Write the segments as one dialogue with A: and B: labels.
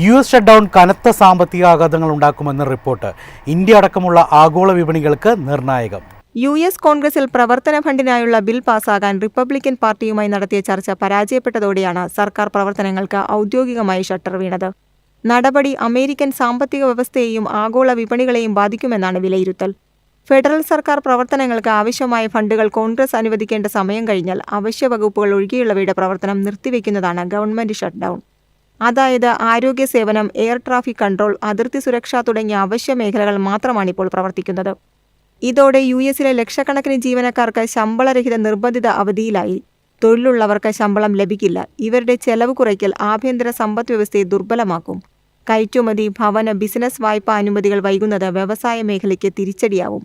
A: U S shutdown കനത്ത സാമ്പത്തിക ആഘാതങ്ങൾ ഉണ്ടാക്കുമെന്ന report. India അടക്കമുള്ള ആഗോള വിപണികൾക്ക് നിർണായകം.
B: യു എസ് കോൺഗ്രസിൽ പ്രവർത്തന ഫണ്ടിനായുള്ള ബിൽ പാസാകാൻ റിപ്പബ്ലിക്കൻ പാർട്ടിയുമായി നടത്തിയ ചർച്ച പരാജയപ്പെട്ടതോടെയാണ് സർക്കാർ പ്രവർത്തനങ്ങൾക്ക് ഔദ്യോഗികമായി ഷട്ടർ വീണത്. നടപടി അമേരിക്കൻ സാമ്പത്തിക വ്യവസ്ഥയെയും ആഗോള വിപണികളെയും ബാധിക്കുമെന്നാണ് വിലയിരുത്തൽ. ഫെഡറൽ സർക്കാർ പ്രവർത്തനങ്ങൾക്ക് ആവശ്യമായ ഫണ്ടുകൾ കോൺഗ്രസ് അനുവദിക്കേണ്ട സമയം കഴിഞ്ഞാൽ അവശ്യ വകുപ്പുകൾ ഒഴികെയുള്ളവയുടെ പ്രവർത്തനം നിർത്തിവെക്കുന്നതാണ് ഗവൺമെന്റ് ഷട്ട്ഡൗൺ അതായത് ആരോഗ്യ സേവനം എയർ ട്രാഫിക് കൺട്രോൾ അതിർത്തി സുരക്ഷ തുടങ്ങിയ അവശ്യ മേഖലകൾ മാത്രമാണ് ഇപ്പോൾ പ്രവർത്തിക്കുന്നത്. ഇതോടെ യു എസിലെ ലക്ഷക്കണക്കിന് ജീവനക്കാർക്ക് ശമ്പളരഹിത നിർബന്ധിത അവധിയിലായി. തൊഴിലുള്ളവർക്ക് ശമ്പളം ലഭിക്കില്ല. ഇവരുടെ ചെലവ് കുറയ്ക്കൽ ആഭ്യന്തര സമ്പദ് വ്യവസ്ഥയെ ദുർബലമാക്കും. കയറ്റുമതി ഭവന ബിസിനസ് വായ്പ അനുമതികൾ വൈകുന്നത് വ്യവസായ മേഖലയ്ക്ക് തിരിച്ചടിയാവും.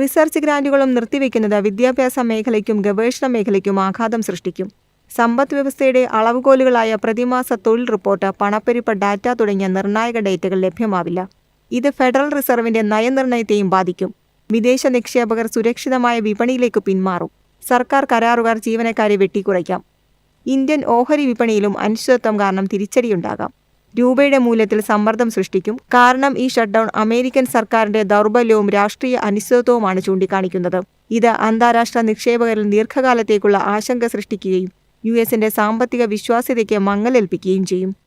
B: റിസർച്ച് ഗ്രാൻഡുകളും നിർത്തിവെക്കുന്നത് വിദ്യാഭ്യാസ മേഖലയ്ക്കും ഗവേഷണ മേഖലയ്ക്കും ആഘാതം സൃഷ്ടിക്കും. സമ്പദ് വ്യവസ്ഥയുടെ അളവുകോലുകളായ പ്രതിമാസ തൊഴിൽ റിപ്പോർട്ട് പണപ്പെരുപ്പ ഡാറ്റ തുടങ്ങിയ നിർണായക ഡേറ്റകൾ ലഭ്യമാവില്ല. ഇത് ഫെഡറൽ റിസർവിന്റെ നയനിർണയത്തെയും ബാധിക്കും. വിദേശ നിക്ഷേപകർ സുരക്ഷിതമായ വിപണിയിലേക്ക് പിന്മാറും. സർക്കാർ കരാറുകാർ ജീവനക്കാരെ വെട്ടിക്കുറയ്ക്കാം. ഇന്ത്യൻ ഓഹരി വിപണിയിലും അനിശ്ചിതത്വം കാരണം തിരിച്ചടിയുണ്ടാകാം. രൂപയുടെ മൂല്യത്തിൽ സമ്മർദ്ദം സൃഷ്ടിക്കും. കാരണം ഈ ഷട്ട്ഡൗൺ അമേരിക്കൻ സർക്കാരിന്റെ ദൗർബല്യവും രാഷ്ട്രീയ അനിശ്ചിതത്വവുമാണ് ചൂണ്ടിക്കാണിക്കുന്നത്. ഇത് അന്താരാഷ്ട്ര നിക്ഷേപകരിൽ ദീർഘകാലത്തേക്കുള്ള ആശങ്ക സൃഷ്ടിക്കുകയും യു എസിന്റെ സാമ്പത്തിക വിശ്വാസ്യതയ്ക്ക് മങ്ങലേൽപ്പിക്കുകയും ചെയ്യും